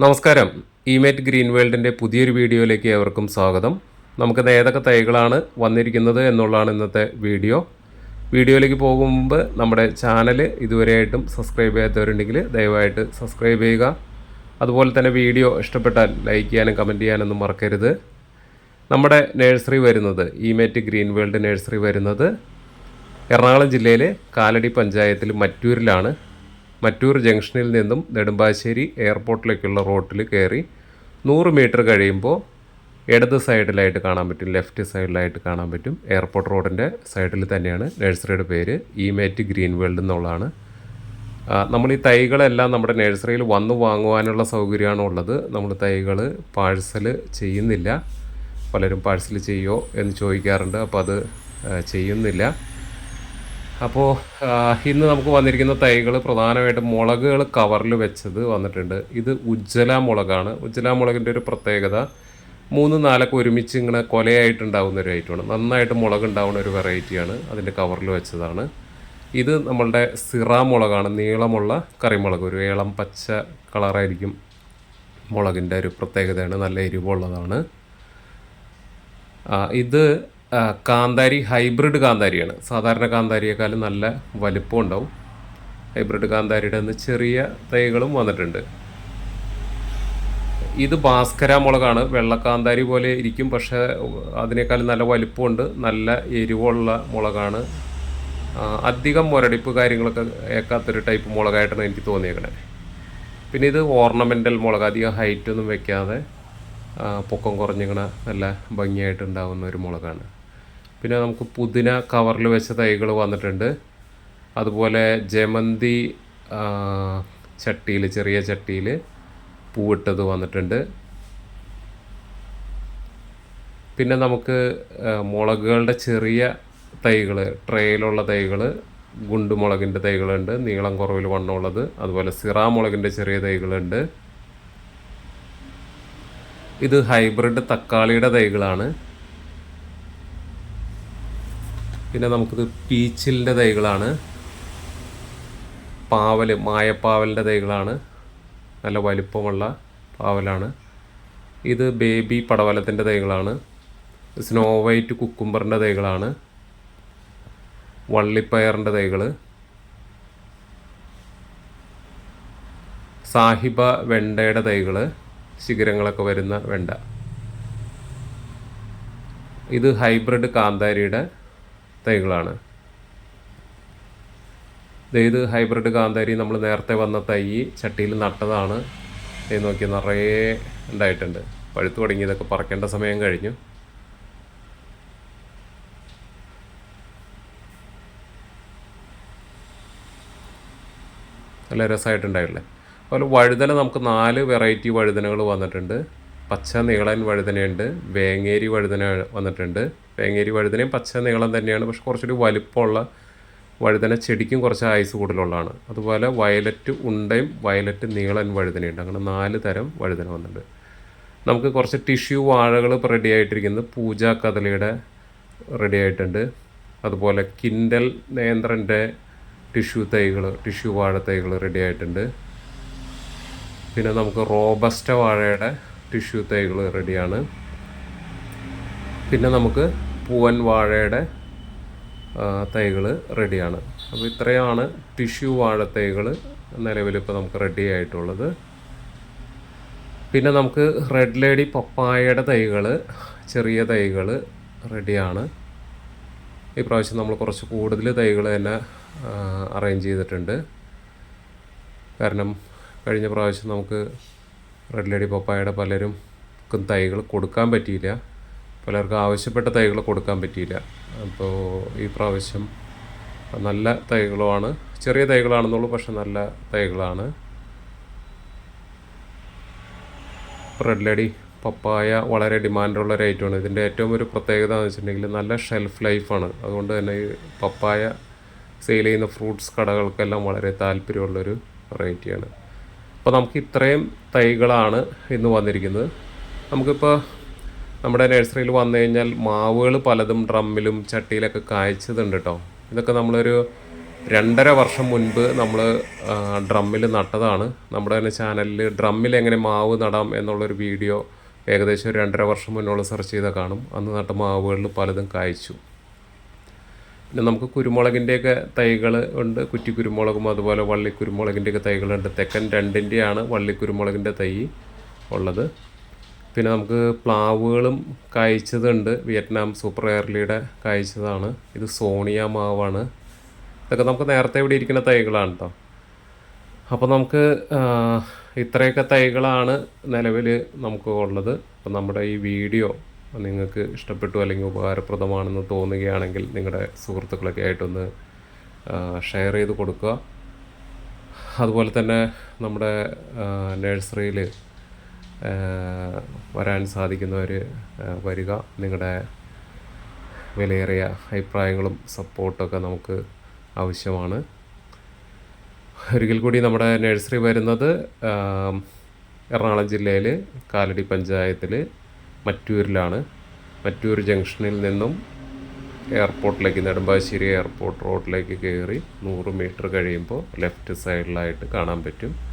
നമസ്കാരം. ഇമേറ്റ് ഗ്രീൻ വേൾഡിന്റെ പുതിയൊരു വീഡിയോയിലേക്ക് ഏവർക്കും സ്വാഗതം. നമുക്കിത് ഏതൊക്കെ തൈകളാണ് വന്നിരിക്കുന്നത് എന്നുള്ളതാണ് ഇന്നത്തെ വീഡിയോ. വീഡിയോയിലേക്ക് പോകും മുമ്പ് നമ്മുടെ ചാനൽ ഇതുവരെയായിട്ടും സബ്സ്ക്രൈബ് ചെയ്യാത്തവരുണ്ടെങ്കിൽ ദയവായിട്ട് സബ്സ്ക്രൈബ് ചെയ്യുക. അതുപോലെ തന്നെ വീഡിയോ ഇഷ്ടപ്പെട്ടാൽ ലൈക്ക് ചെയ്യാനും കമന്റ് ചെയ്യാനൊന്നും മറക്കരുത്. നമ്മുടെ നഴ്സറി വരുന്നത് ഇമേറ്റ് ഗ്രീൻ വേൾഡ് നഴ്സറി വരുന്നത് എറണാകുളം ജില്ലയിലെ കാലടി പഞ്ചായത്തിൽ മറ്റൂരിലാണ്. മറ്റൂർ ജംഗ്ഷനിൽ നിന്നും നെടുമ്പാശ്ശേരി എയർപോർട്ടിലേക്കുള്ള റോട്ടിൽ കയറി നൂറ് മീറ്റർ കഴിയുമ്പോൾ ഇടത് സൈഡിലായിട്ട് കാണാൻ പറ്റും ലെഫ്റ്റ് സൈഡിലായിട്ട് കാണാൻ പറ്റും. എയർപോർട്ട് റോഡിന്റെ സൈഡിൽ തന്നെയാണ് നഴ്സറിയുടെ പേര് ഇമേറ്റ് ഗ്രീൻ വേൾഡ് എന്നുള്ളതാണ്. നമ്മൾ ഈ തൈകളെല്ലാം നമ്മുടെ നഴ്സറിയിൽ വന്ന് വാങ്ങുവാനുള്ള സൗകര്യമാണ് ഉള്ളത്. നമ്മൾ തൈകൾ പാഴ്സൽ ചെയ്യുന്നില്ല. പലരും പാഴ്സൽ ചെയ്യുമോ എന്ന് ചോദിക്കാറുണ്ട് അപ്പോൾ അത് ചെയ്യുന്നില്ല. അപ്പോൾ ഇന്ന് നമുക്ക് വന്നിരിക്കുന്ന തൈകൾ പ്രധാനമായിട്ടും മുളകുകൾ കവറിൽ വെച്ചത് വന്നിട്ടുണ്ട്. ഇത് ഉജ്ജല മുളകാണ്. ഉജ്ജല മുളകിന്റെ ഒരു പ്രത്യേകത മൂന്ന് നാലൊക്കെ ഒരുമിച്ച് ഇങ്ങനെ കൊലയായിട്ടുണ്ടാവുന്ന ഒരു ഐറ്റമാണ് നന്നായിട്ട് മുളക് ഉണ്ടാവുന്ന ഒരു വെറൈറ്റിയാണ് അതിന്റെ കവറിൽ വെച്ചതാണ്. ഇത് നമ്മളുടെ സിറ മുളകാണ്. നീളമുള്ള കറിമുളക്. ഒരു ഏളം പച്ച കളറായിരിക്കും മുളകിന്റെ ഒരു പ്രത്യേകതയാണ്. നല്ല എരിവുള്ളതാണ്. ഇത് കാന്താരി ഹൈബ്രിഡ് കാന്താരിയാണ്. സാധാരണ കാന്താരിയേക്കാളും നല്ല വലിപ്പം ഉണ്ടാവും. ഹൈബ്രിഡ് കാന്താരിയുടെ നിന്ന് ചെറിയ തൈകളും വന്നിട്ടുണ്ട്. ഇത് ഭാസ്കര മുളകാണ്. വെള്ളക്കാന്താരി പോലെ ഇരിക്കും പക്ഷേ അതിനേക്കാളും നല്ല വലിപ്പമുണ്ട്. നല്ല എരിവുള്ള മുളകാണ്. അധികം മുരടിപ്പ് കാര്യങ്ങളൊക്കെ ഏക്കാത്തൊരു ടൈപ്പ് മുളകായിട്ടാണ് എനിക്ക് തോന്നിയേക്കണേ. പിന്നെ ഇത് ഓർണമെന്റൽ മുളക്. അധികം ഹൈറ്റൊന്നും വെക്കാതെ പൊക്കം കുറഞ്ഞിങ്ങനെ നല്ല ഭംഗിയായിട്ട് ഉണ്ടാകുന്ന ഒരു മുളകാണ്. പിന്നെ നമുക്ക് പുതിന കവറിൽ വെച്ച തൈകൾ വന്നിട്ടുണ്ട്. അതുപോലെ ജമന്തി ചട്ടിയിൽ ചെറിയ ചട്ടിയിൽ പൂവിട്ടത് വന്നിട്ടുണ്ട്. പിന്നെ നമുക്ക് മുളകുകളുടെ ചെറിയ തൈകൾ ട്രേയിലുള്ള തൈകൾ ഗുണ്ടുമുളകിന്റെ തൈകളുണ്ട് നീളം കുറവിൽ വണ്ണമുള്ളത്. അതുപോലെ സിറാ മുളകിന്റെ ചെറിയ തൈകളുണ്ട്. ഇത് ഹൈബ്രിഡ് തക്കാളിയുടെ തൈകളാണ്. പിന്നെ നമുക്കിത് പീച്ചിലിന്റെ തൈകളാണ്. പാവൽ മായപ്പാവലിന്റെ തൈകളാണ്. നല്ല വലിപ്പമുള്ള പാവലാണ്. ഇത് ബേബി പടവലത്തിന്റെ തൈകളാണ്. സ്നോ വൈറ്റ് കുക്കുംബറിന്റെ തൈകളാണ്. വള്ളിപ്പയറിന്റെ തൈകൾ സാഹിബ വെണ്ടയുടെ തൈകൾ ശിഖരങ്ങളൊക്കെ വരുന്ന വെണ്ട. ഇത് ഹൈബ്രിഡ് കാന്താരിയുടെ തൈകളാണ്. ഇത് ഹൈബ്രിഡ് കാന്താരി നമ്മൾ നേരത്തെ വന്ന തൈ ചട്ടിയിൽ നട്ടതാണ്. ദേ നോക്കി നിറയെ ഉണ്ടായിട്ടുണ്ട്. പഴുത്തു തുടങ്ങി ഇതൊക്കെ പറക്കേണ്ട സമയം കഴിഞ്ഞു. നല്ല രസമായിട്ടുണ്ടായില്ലേ? അതുപോലെ വഴുതന നമുക്ക് നാല് വെറൈറ്റി വഴുതനകൾ വന്നിട്ടുണ്ട്. പച്ച നീളൻ വഴുതനയുണ്ട് വേങ്ങേരി വഴുതന വന്നിട്ടുണ്ട്. വേങ്ങേരി വഴുതനയും പച്ച നീളം തന്നെയാണ്. പക്ഷെ കുറച്ചൊരു വലിപ്പമുള്ള വഴുതന ചെടിക്കും കുറച്ച് ആയുസ് കൂടുതലുള്ളതാണ്. അതുപോലെ വയലറ്റ് ഉണ്ടയും വയലറ്റ് നീളൻ വഴുതനയുണ്ട്. അങ്ങനെ നാല് തരം വഴുതന വന്നിട്ടുണ്ട്. നമുക്ക് കുറച്ച് ടിഷ്യൂ വാഴകൾ റെഡി ആയിട്ടിരിക്കുന്നത് പൂജ കദളിയുടെ റെഡി ആയിട്ടുണ്ട്. അതുപോലെ കിൻഡൽ നേന്ത്രന്റെ ടിഷ്യൂ തൈകൾ ടിഷ്യൂ വാഴ തൈകൾ റെഡി ആയിട്ടുണ്ട്. പിന്നെ നമുക്ക് റോബസ്റ്റ വാഴയുടെ ടിഷ്യൂ തൈകൾ റെഡിയാണ് പിന്നെ നമുക്ക് പൂവൻ വാഴയുടെ തൈകൾ റെഡിയാണ്. അപ്പോൾ ഇത്രയാണ് ടിഷ്യൂ വാഴ തൈകൾ നിലവിലിപ്പോൾ നമുക്ക് റെഡി ആയിട്ടുള്ളത്. പിന്നെ നമുക്ക് റെഡ് ലേഡി പപ്പായയുടെ തൈകൾ ചെറിയ തൈകൾ റെഡിയാണ്. ഈ പ്രാവശ്യം നമ്മൾ കുറച്ച് കൂടുതൽ തൈകൾ തന്നെ അറേഞ്ച് ചെയ്തിട്ടുണ്ട്. കാരണം കഴിഞ്ഞ പ്രാവശ്യം നമുക്ക് റെഡ് ലേഡി പപ്പായയുടെ പലരും തൈകൾ കൊടുക്കാൻ പറ്റിയില്ല. പലർക്കും ആവശ്യപ്പെട്ട തൈകൾ കൊടുക്കാൻ പറ്റിയില്ല. അപ്പോൾ ഈ പ്രാവശ്യം നല്ല തൈകളുമാണ്. ചെറിയ തൈകളാണെന്നുള്ളൂ പക്ഷെ നല്ല തൈകളാണ്. റെഡ് ലേഡി പപ്പായ വളരെ ഡിമാൻഡുള്ള ഒരു ഐറ്റമാണ്. ഇതിന്റെ ഏറ്റവും ഒരു പ്രത്യേകത എന്ന് വെച്ചിട്ടുണ്ടെങ്കിൽ നല്ല ഷെൽഫ് ലൈഫാണ് അതുകൊണ്ട് തന്നെ ഈ പപ്പായ സെയിൽ ചെയ്യുന്ന ഫ്രൂട്ട്സ് കടകൾക്കെല്ലാം വളരെ താല്പര്യമുള്ളൊരു വെറൈറ്റിയാണ് അപ്പോൾ നമുക്ക് ഇത്രയും തൈകളാണ് ഇന്ന് വന്നിരിക്കുന്നത്. നമുക്കിപ്പോൾ നമ്മുടെ നഴ്സറിയിൽ വന്നു കഴിഞ്ഞാൽ മാവുകൾ പലതും ഡ്രമ്മിലും ചട്ടിയിലൊക്കെ കായ്ച്ചതുണ്ട് കേട്ടോ ഇതൊക്കെ നമ്മളൊരു രണ്ടര വർഷം മുൻപ് നമ്മൾ ഡ്രമ്മിൽ നട്ടതാണ്. നമ്മുടെ തന്നെ ചാനലിൽ ഡ്രമ്മിൽ എങ്ങനെ മാവ് നടാം എന്നുള്ളൊരു വീഡിയോ ഏകദേശം ഒരു രണ്ടര വർഷം മുന്നോളം സെർച്ച് ചെയ്താൽ കാണും. അന്ന് നട്ട മാവുകളിൽ പലതും കായ്ച്ചു. പിന്നെ നമുക്ക് കുരുമുളകിന്റെയൊക്കെ തൈകൾ ഉണ്ട്. കുറ്റി കുരുമുളകും അതുപോലെ വള്ളി കുരുമുളകിന്റെയൊക്കെ തൈകളുണ്ട്. തെക്കൻ രണ്ടിന്റെയാണ് വള്ളി കുരുമുളകിന്റെ തൈ ഉള്ളത്. പിന്നെ നമുക്ക് പ്ലാവുകളും കായ്ച്ചതുണ്ട്. Vietnam super എയർലിയുടെ കായ്ച്ചതാണ്. ഇത് സോണിയ മാവാണ്. ഇതൊക്കെ നമുക്ക് നേരത്തെ ഇവിടെ ഇരിക്കുന്ന തൈകളാണ് കേട്ടോ അപ്പോൾ നമുക്ക് ഇത്രയൊക്കെ തൈകളാണ് നിലവിൽ നമുക്ക് ഉള്ളത്. അപ്പോൾ നമ്മുടെ ഈ വീഡിയോ നിങ്ങൾക്ക് ഇഷ്ടപ്പെട്ടു അല്ലെങ്കിൽ ഉപകാരപ്രദമാണെന്ന് തോന്നുകയാണെങ്കിൽ നിങ്ങളുടെ സുഹൃത്തുക്കളൊക്കെ ആയിട്ടൊന്ന് ഷെയർ ചെയ്ത് കൊടുക്കുക. അതുപോലെ തന്നെ നമ്മുടെ നഴ്സറിയിൽ വരാൻ സാധിക്കുന്നവർ വരിക. നിങ്ങളുടെ വിലയേറിയ അഭിപ്രായങ്ങളും സപ്പോർട്ടൊക്കെ നമുക്ക് ആവശ്യമാണ്. ഒരിക്കൽ കൂടി നമ്മുടെ നഴ്സറി വരുന്നത് എറണാകുളം ജില്ലയിൽ കാലടി പഞ്ചായത്തിൽ മറ്റൂരിലാണ്. മറ്റൂർ ജംഗ്ഷനിൽ നിന്നും എയർപോർട്ടിലേക്ക് നെടുമ്പാശ്ശേരി എയർപോർട്ട് റോഡിലേക്ക് കയറി നൂറ് മീറ്റർ കഴിയുമ്പോൾ ലെഫ്റ്റ് സൈഡിലായിട്ട് കാണാൻ പറ്റും.